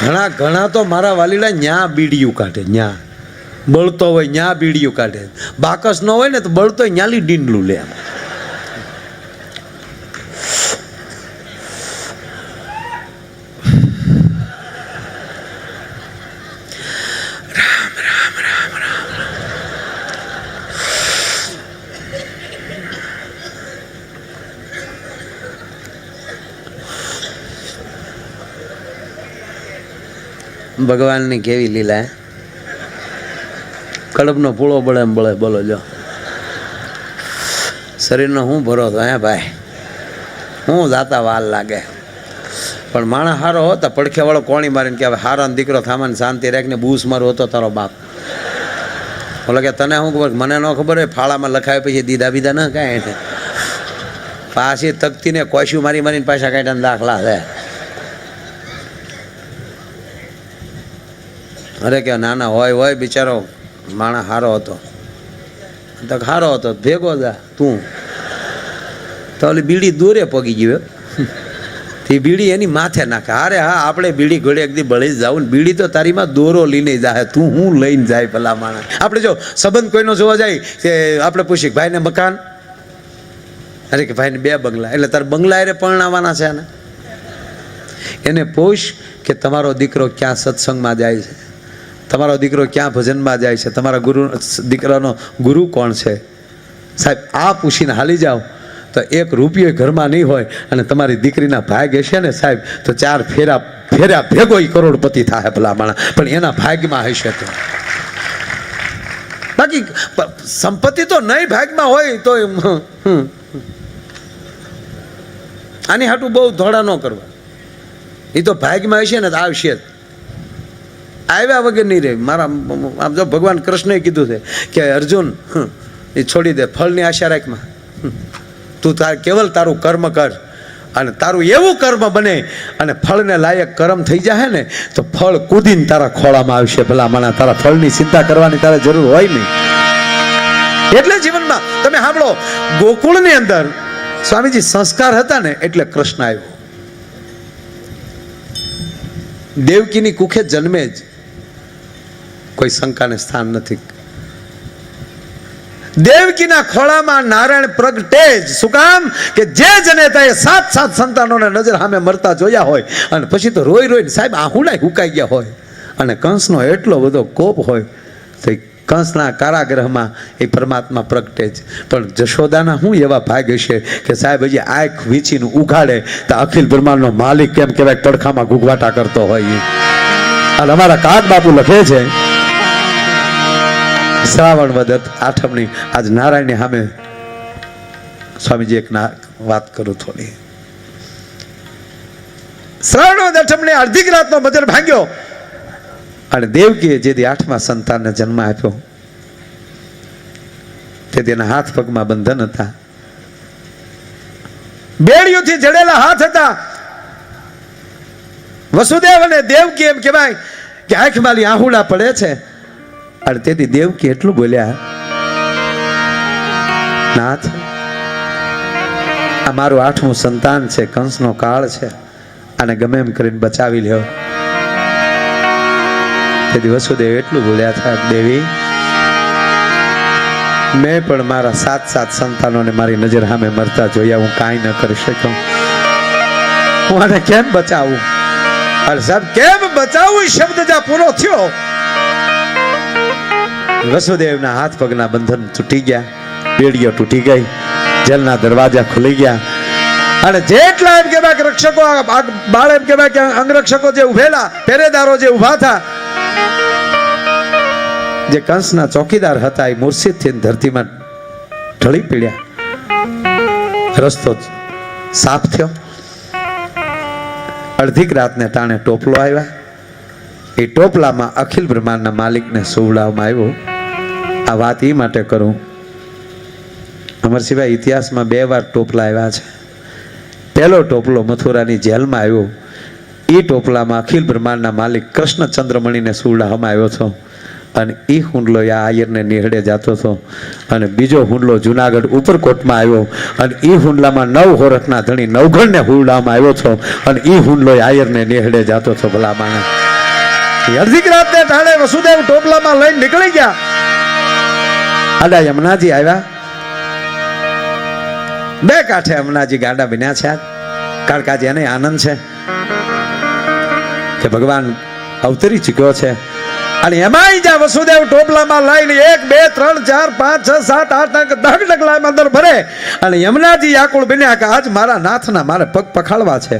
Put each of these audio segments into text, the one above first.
ઘણા ઘણા તો મારા વાલીડા ન્યા બીડિયું કાઢે, ન્યા. બળતો હોય ન્યા બીડિયું કાઢે. બાકસ ન હોય ને તો બળતો ન્યાલી ડીંડલું લે ભગવાનની કેવી લીલા, હે? કડપનો પૂળો બળે એમ બળે, બોલો જો શરીરનો શું ભરોસો હે ભાઈ? હું જાતા વાલ લાગે. પણ માણસ હારો હોતા પડખે વાળો કોણી મારીને કે હવે હારો દીકરો થામાને શાંતિ રાખીને બૂસ મારો હતો તારો બાપ. બોલો કે તને શું ખબર, મને ન ખબર હોય, ફાળામાં લખાય પછી દીધા બીધા ન કાંઈ પાછી તકતીને કોશ્યું મારી મારીને પાછા કાઢ્યા દાખલા છે. અરે કે નાના હોય હોય બિચારો માણસ હારો હતો. તો હારો હતો, ભેગો જા, તું. તો ઓલી બીડી દોરે પગી ગયો તે બીડી એની માથે નાખે. અરે હા, આપણે બીડી ઘોડે એકદી બળી જાવું ને બીડી તો તારીમાં દોરો લઈને જાય તું હું લઈને જાય પેલા માણસ. આપણે જો સંબંધ કોઈનો જોવા જાય કે આપણે પૂછીએ ભાઈને મકાન? અરે કે ભાઈને બે બંગલા. એટલે તારે બંગલા એ પરણાવવાના છે ને એને પૂછ કે તમારો દીકરો ક્યાં સત્સંગમાં જાય છે. તમારો દીકરો ક્યાં ભજનમાં જાય છે? તમારા ગુરુ, દીકરાનો ગુરુ કોણ છે? સાહેબ, આ પૂછીને હાલી જાઓ. તો એક રૂપિયો ઘરમાં નહીં હોય અને તમારી દીકરીના ભાગ હશે ને સાહેબ, તો ચાર ફેરા ફેરા ભેગો એ કરોડપતિ થાય ભલા માણસ પણ એના ભાગમાં હશે તો. બાકી સંપત્તિ તો નહીં ભાગમાં હોય તો. આની હાટું બહુ ધોળા ન કરવા. એ તો ભાગમાં હશે ને તો આવશે જ. આવ્યા વગર નહીં રહે. મારા આમ જો ભગવાન કૃષ્ણએ કીધું છે કે અર્જુન એ છોડી દે, ફળની આશા રાખમાં. તું તાર કેવલ તારું કર્મ કર અને તારું એવું કર્મ બને અને ફળને લાયક કર્મ થઈ જાય ને, તો ફળ કૂદીને તારા ખોળામાં આવશે ભલા મને તારા ફળની ચિંતા કરવાની તારે જરૂર હોય નહીં. એટલે જીવનમાં તમે સાંભળો, ગોકુળની અંદર સ્વામીજી સંસ્કાર હતા ને, એટલે કૃષ્ણ આવ્યો. દેવકીની કુખે જન્મે જ કોઈ શંકાને સ્થાન નથી. દેવકીના ખોળામાં નારાયણ પ્રગટે જ. શું કામ? કે જે જનેતાએ સાત સાત સંતાનોને નજર સામે મરતા જોયા હોય, અને પછી તો રોઈ રોઈને સાહેબ આહુડાય હુકાઈ ગયા હોય, અને કંસનો એટલો બધો કોપ હોય, તો કંસના કારાગૃહમાં એ પરમાત્મા પ્રગટે જ. પણ જશોદાના શું એવા ભાગ હશે કે સાહેબ હજી આંખ વીંચીને ઉઘાડે, તો અખિલ બ્રહ્માંડનો માલિક કેમ કહેવાય પડખામાં ગુગવાટા કરતો હોય એ અને અમારા કાગ બાપુ લખે છે શ્રાવણ વદત આઠમની આજ નારાયણની સામે સ્વામીજી એક ના વાત કરું થોડી. શ્રાવણ વદ આઠમની અડધી રાતનો બજર ભાંગ્યો. અને દેવકીએ જેથી આઠમા સંતાનને જન્મ આપ્યો, તે તેના હાથ પગમાં બંધન હતા. બેડીઓથી જડેલા હાથ હતા. વસુદેવ અને દેવકી એમ કહેવાય કે આંખમાંથી આહુડા પડે છે. અને તેથી દેવકી એટલું બોલ્યા, નાથ, આ મારું આઠમું સંતાન છે, કંસનો કાળ છે અને ગમે એમ કરીને બચાવી લ્યો. તેથી વસુદેવ એટલું બોલ્યા હતા દેવી, મેં પણ મારા સાત સાત સંતાનોને મારી નજર સામે મરતા જોયા, હું કાંઈ ન કરી શક્યો. હું આને કેમ બચાવું? અરે સાહેબ, કેમ બચાવું? શબ્દ જ્યાં પૂરો થયો વસુદેવના હાથ પગના બંધન તૂટી ગયા, બેડીઓ તૂટી ગઈ, જેલના દરવાજા ખુલી ગયા. અને જેટલા એમ કહેવાય કે રક્ષકો બાળ એમ કહેવાય કે અંગરક્ષકો જે ઉભેલા, પહેરેદારો જે ઊભા હતા જે કંસના ચોકીદાર હતા, એ મૂર્છિતથી ધરતીમાં ઢળી પીડ્યા. રસ્તો સાફ થયો. અડધીક રાતને ટાણે ટોપલો આવ્યા. એ ટોપલામાં અખિલ બ્રહ્માંડના માલિકને સુવડાવવામાં આવ્યો. આ વાત એ માટે કરું. અમરસિંહભાઈ ઇતિહાસમાં બે વાર ટોપલા આવ્યા છે. પહેલો ટોપલો મથુરાની જેલમાં આવ્યો. એ ટોપલામાં અખિલ બ્રહ્માંડના માલિક કૃષ્ણ ચંદ્રમણીને સુવડાવવામાં આવ્યો છો અને એ હુંડલો આ આયરને નિહળે જતો હતો. અને બીજો હુંડલો જુનાગઢ ઉપરકોટમાં આવ્યો. અને એ હુંડલામાં નવ હોરઠના ધણી નવઘણને હુંડલામાં આવ્યો છો અને એ હુંડલો આયરને નિહળે જતો હતો ભલા માણસ અડધી રાતને ટાળે વસુદેવ ટોપલામાં લઈને નીકળી ગયા? આડા યમુનાજી આવ્યા. બે કાંઠે યમુનાજી ગાડા બન્યા છે. કાળકાજી એને આનંદ છે કે ભગવાન અવતરી ચૂક્યો છે. અને એમાંય જ્યાં વસુદેવ ટોપલામાં લઈને એક, બે, ત્રણ, ચાર, પાંચ, છ, સાત, આઠ નગ દહ ડગલામાં અંદર ભરે. અને યમુનાજી આકુળ બન્યા કે આજ મારા નાથના મારે પગ પખાડવા છે.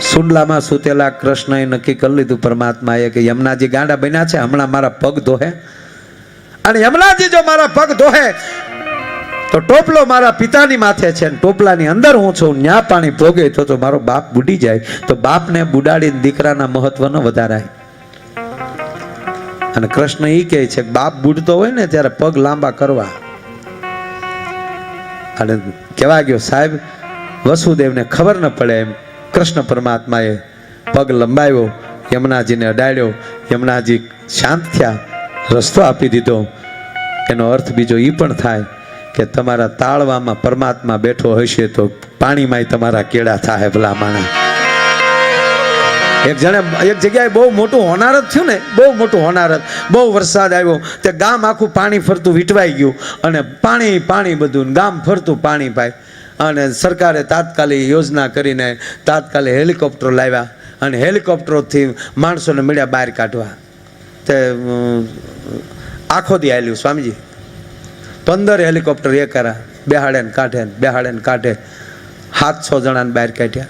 સુંડલામાં સુતેલા કૃષ્ણએ નક્કી કરી લીધું પરમાત્માએ કે યમુનાજી ગાંડા બન્યા છે. હમણાં મારા પગ ધોહે. અને યમલાજી જો મારા પગ ધોહે, તો ટોપલો મારા પિતાની માથે છે ટોપલાની અંદર હું છું. ન્યા પાણી ભોગે તો તો મારો બાપ બુડી જાય. તો બાપને બુડાડીને દીકરાના મહત્વનો વધારાય અને કૃષ્ણ એ કહે છે, બાપ બુડતો હોય ને ત્યારે પગ લાંબા કરવા. અને કહેવા ગયો, સાહેબ, વસુદેવને ખબર ન પડે એમ. કૃષ્ણ પરમાત્માએ પગ લંબાવ્યો, યમુનાજીને અડાડ્યો. યમુનાજી શાંત થયા. રસ્તો આપી દીધો. એનો અર્થ બીજો એ પણ થાય કે તમારા તાળવામાં પરમાત્મા બેઠો હશે તો પાણીમાંય તમારા કેળા થાય ભલા માણા એક જણે એક જગ્યાએ બહુ મોટું હોનારત થયું ને, બહુ મોટું હોનારત. બહુ વરસાદ આવ્યો તે ગામ આખું પાણી ફરતું વીટવાઈ ગયું અને પાણી પાણી બધું ગામ ફરતું પાણી પાય. અને સરકારે તાત્કાલિક યોજના કરીને તાત્કાલિક હેલિકોપ્ટર લાવ્યા અને હેલિકોપ્ટરોથી માણસોને મળ્યા બહાર કાઢવા. તે આખો દી આવેલું સ્વામીજી. પંદર હેલિકોપ્ટર એ કરા બેહાડે ને કાઢે ને બેહાડે ને કાઢે સાતસો જણાને બહાર કાઢ્યા.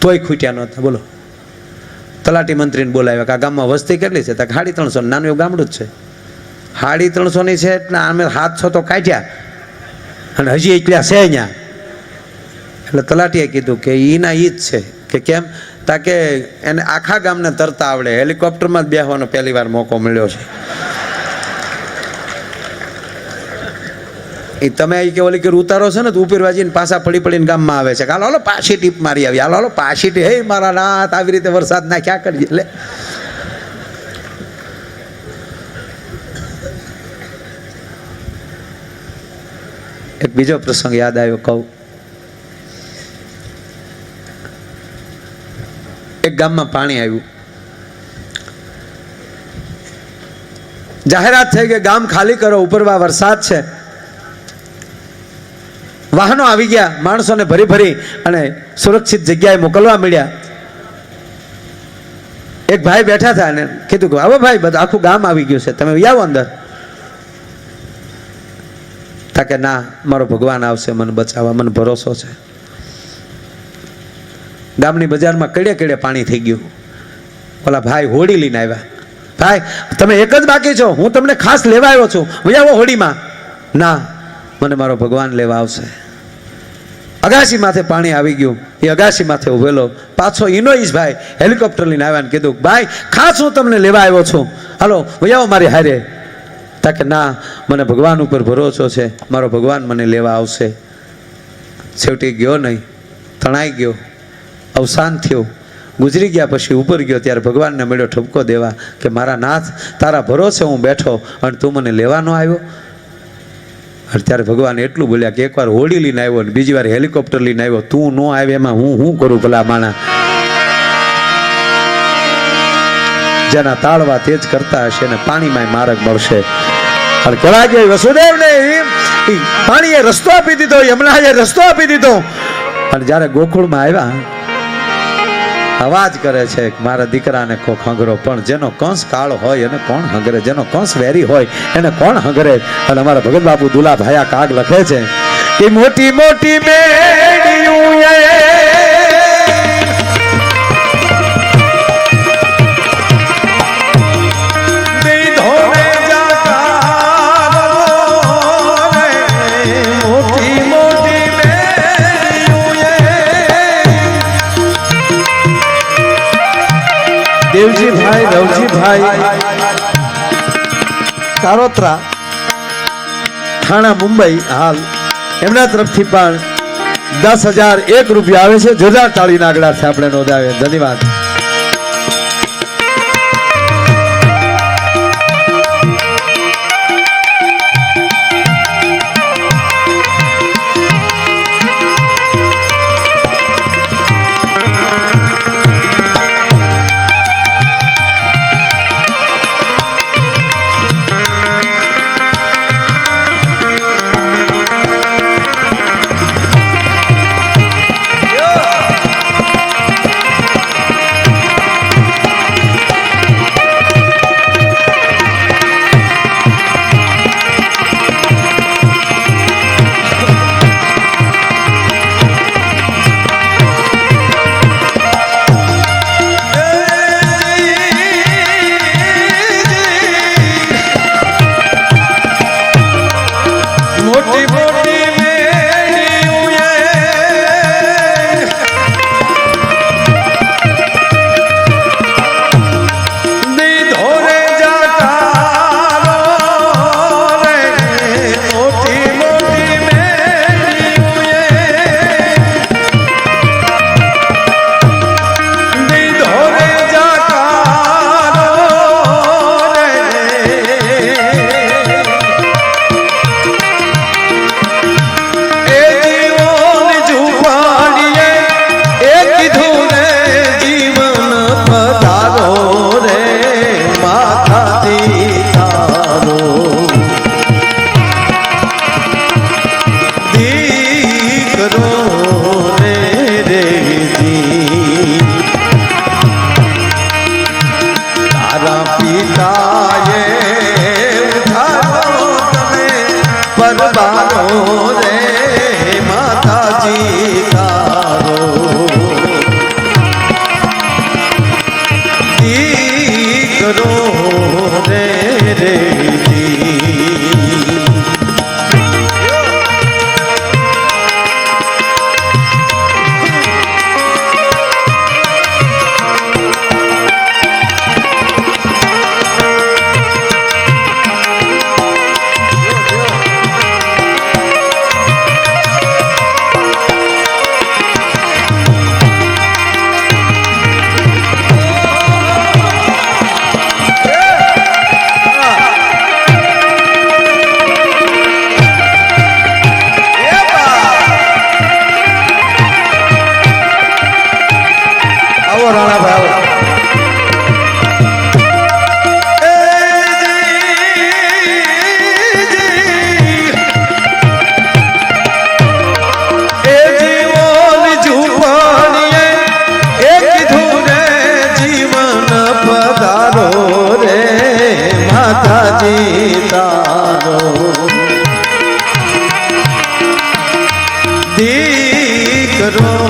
તોય ખૂટ્યા નહોતા, બોલો. તલાટી મંત્રીને બોલાવ્યા કે આ ગામમાં વસ્તી કેટલી છે? ત્યાં સાડી ત્રણસો નાનું ગામડું જ છે. સાડી ત્રણસોની છે એટલે અમે સાતસો તો કાઢ્યા. અને હજી એટલા છે અહીંયા. એટલે તલાટીએ કીધું કે એના ઈ જ છે. કે કેમ? તા કે એને આખા ગામને તરતા આવડે. હેલિકોપ્ટરમાં જ બેહવાનો પહેલી વાર મોકો મળ્યો છે. એ તમે એ કે ઓલી કે ઉતારો છે ને, તો ઉપર વાજીને પાછા પડી પડીને ગામમાં આવે છે કે, હાલો પાછી ટીપ મારી આવી. હાલો હાલો, પાછી ટીપ હે, મારા નાથ, આવી રીતે વરસાદ નાખ્યા કરીએ એટલે એક બીજો પ્રસંગ યાદ આવ્યો, કહું. એક ગામમાં પાણી આવ્યું. જાહેરાત થઈ કે ગામ ખાલી કરો ઉપરવા વરસાદ છે. વાહનો આવી ગયા, માણસોને ભરી ભરી અને સુરક્ષિત જગ્યાએ મોકલવા મળ્યા. એક ભાઈ બેઠા હતા અને કીધું કે, આવો ભાઈ, બધા આખું ગામ આવી ગયું છે, તમે આવો અંદર. તા કે, ના, મારો ભગવાન આવશે, મને બચાવવા, મને ભરોસો છે. ગામની બજારમાં કડે કડે પાણી થઈ ગયું. ઓલા ભાઈ હોડી લઈને આવ્યા. ભાઈ, તમે એક જ બાકી છો, હું તમને ખાસ લેવા આવ્યો છું. વયાવો હોડીમાં. ના, મને મારો ભગવાન લેવા આવશે. અગાસી માથે પાણી આવી ગયું. એ અગાસી માથે ઉભેલો. પાછો ઇનોઈશ ભાઈ, હેલિકોપ્ટર લઈને આવ્યા કીધું, ભાઈ, ખાસ હું તમને લેવા આવ્યો છું. હાલો આવો મારી હારે. તાકે ના, મને ભગવાન ઉપર ભરોસો છે. મારો ભગવાન મને લેવા આવશે. છેવટી ગયો નહીં. તણાઈ ગયો. અવસાન થયું. ગુજરી ગયા પછી ઉપર ગયો ત્યારે ભગવાનને મળ્યો ઠપકો દેવા કે, મારા નાથ, તારા ભરોસે હું બેઠો અને તું મને લેવાનો આવ્યો. અને ત્યારે ભગવાન એટલું બોલ્યા કે, એકવાર હોડી લઈને આવ્યો અને બીજી વાર હેલિકોપ્ટર લઈને આવ્યો. તું ન આવે એમાં હું શું કરું ભલા માણા? જેના તાળવા તેજ કરતા હશે ને પાણીમાં મારક મળશે. અને કહેવાય કે વસુદેવને પાણીએ રસ્તો આપી દીધો, યમુનાએ રસ્તો આપી દીધો. અને જ્યારે ગોકુળમાં આવ્યા અવાજ કરે છે, મારા દીકરાને કોક હંગરો, પણ જેનો કંસ કાળો હોય એને કોણ હંગરે? જેનો કંસ વેરી હોય એને કોણ હંગરે? અને અમારા ભગત બાપુ દુલા ભાયા કાગ લખે છે કે, મોટી મોટી મેડિયું રવજીભાઈ કારોત્રા થાણા, મુંબઈ, હાલ. એમના તરફથી પણ દસ હજાર એક રૂપિયા આવે છે. જોરદાર તાળીના આગળ આપણે નોંધાવે ધન્યવાદ. વિનંતી કરો.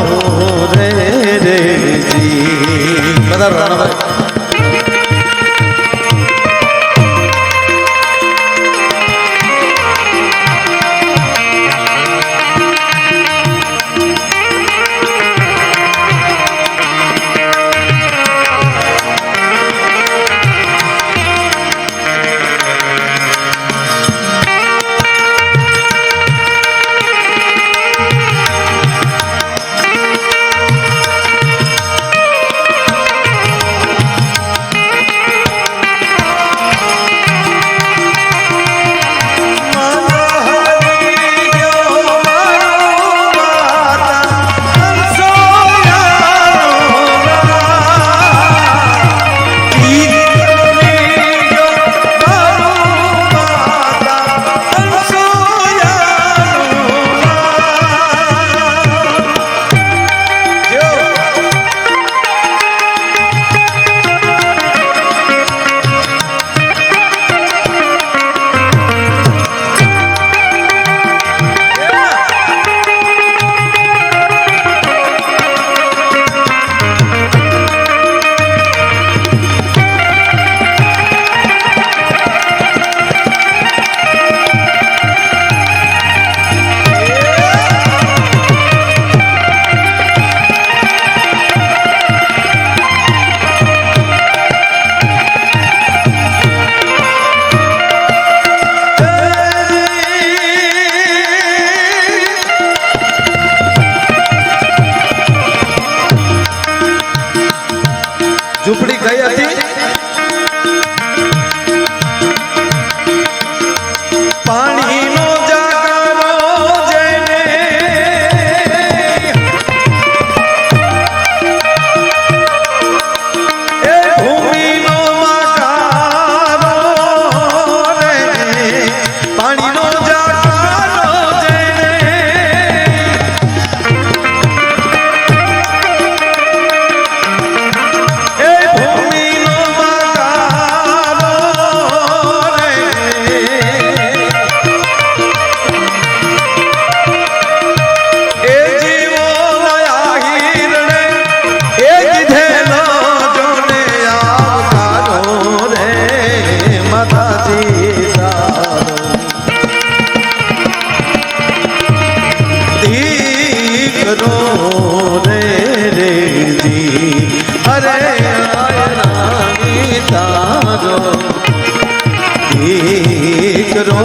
રો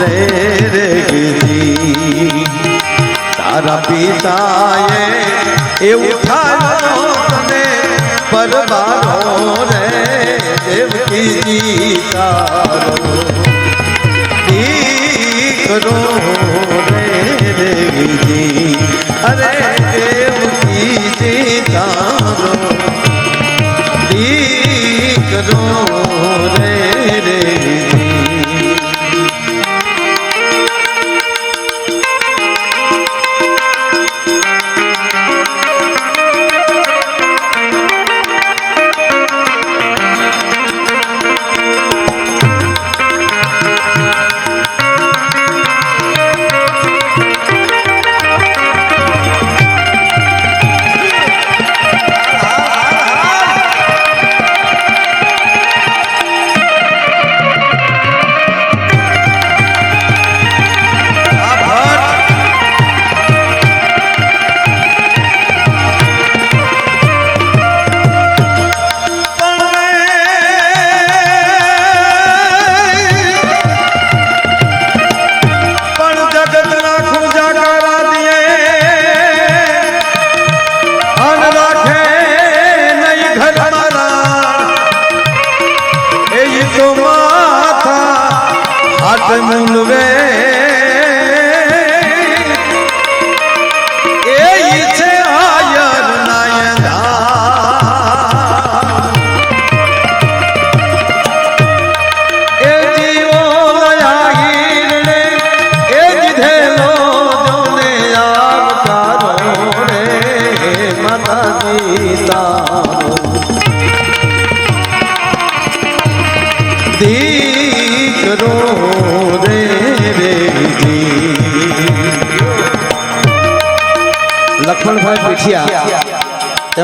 રે રે ગીરી તારા પિતાએ એ ઉઠાયો તને પરબારો રે દેવકી તારો દીકરો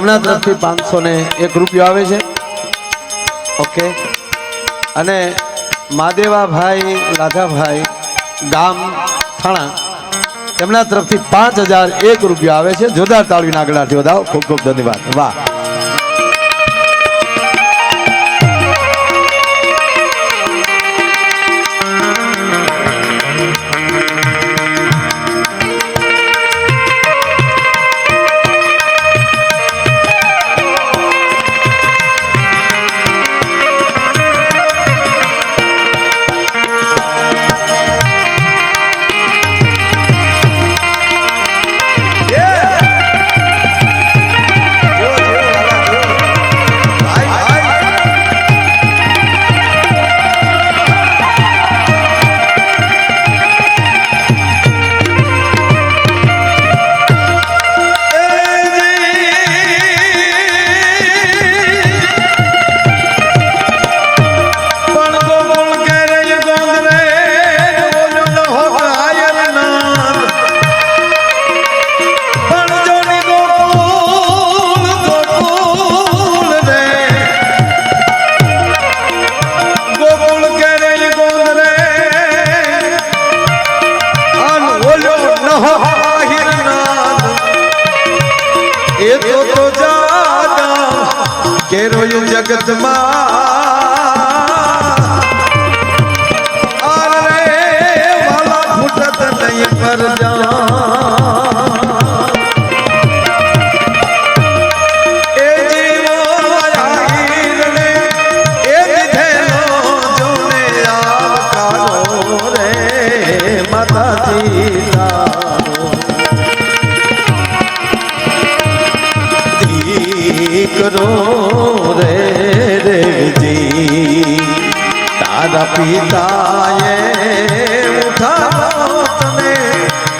તેમના તરફથી પાંચસો ને એક રૂપિયો આવે છે. ઓકે અને માદેવાભાઈ લાધાભાઈ ગામ, થાણા, તેમના તરફથી પાંચ હજાર એક રૂપિયા આવે છે. જોદાર તાળીના આગળથી વધાવ. ખૂબ ખૂબ ધન્યવાદ. વાહ. જાદા કેરોય જગતમાં દીકરો રે દેવજી. તારા પિતાએ ઉઠાવો તને,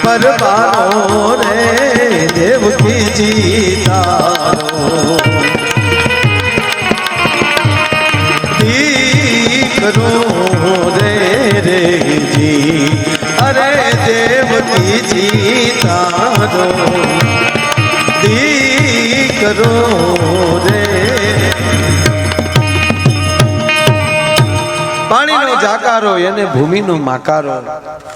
પરબારો રે દેવકીજી તારો દીકરો રે રેજી અરે દેવકીજી તારો દીકરો રે પાણીનો જાકારો એને ભૂમિનો માકારો.